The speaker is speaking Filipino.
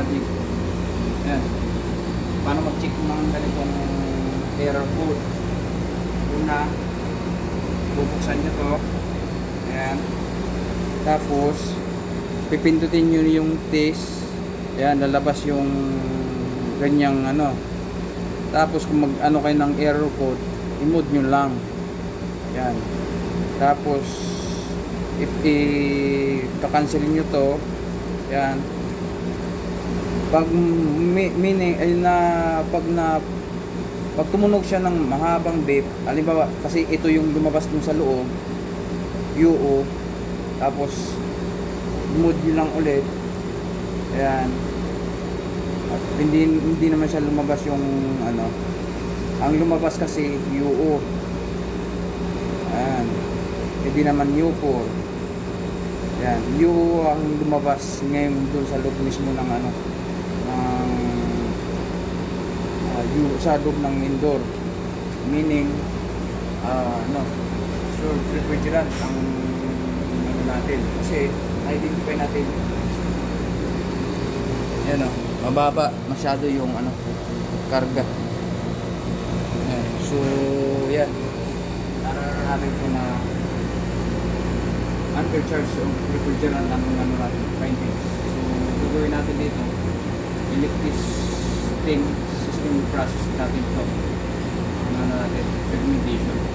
automatic. Yan. Paano mag-check ng ganitong error code? Una, bubuksan nyo to. Ayan. Tapos, pipindutin nyo yung test. Ayan, lalabas yung ganyang ano. Tapos, kung mag ano kayo ng error code, i-mode nyo lang. Ayan. Tapos, if i-cancelin nyo to, ayan. Pag meaning, ay na, pag na, pag tumunog siya ng mahabang beep, halimbawa, kasi ito yung lumabas dun sa loob, UO, tapos, mood nyo lang ulit, ayan, at hindi, hindi naman siya lumabas yung, ano, ang lumabas kasi, UO, ayan, hindi naman U4, ayan, UO ang lumabas ngayon dun sa loob mismo ng, ano, ng, uh, sa loob ng indoor, meaning, ah, ano, sure refrigerant ang ano natin. Kasi identify natin. Yan o mababa masyado yung ano karga. Yan. so yan nararating natin ko na undercharge yung refrigerant ng ano natin findings. So gagawin natin dito electric system system process natin to. Ano natin? Fermentation